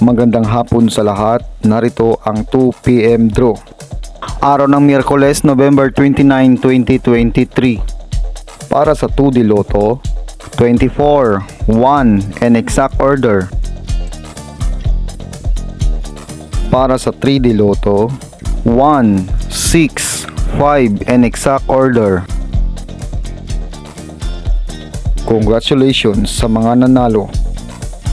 Magandang hapon sa lahat. Narito ang 2pm draw. Araw ng Miyerkules, November 29, 2023. Para sa 2D Lotto, 24, 1 and exact order. Para sa 3D Lotto, 1, 6, 5 and exact order. Congratulations sa mga nanalo.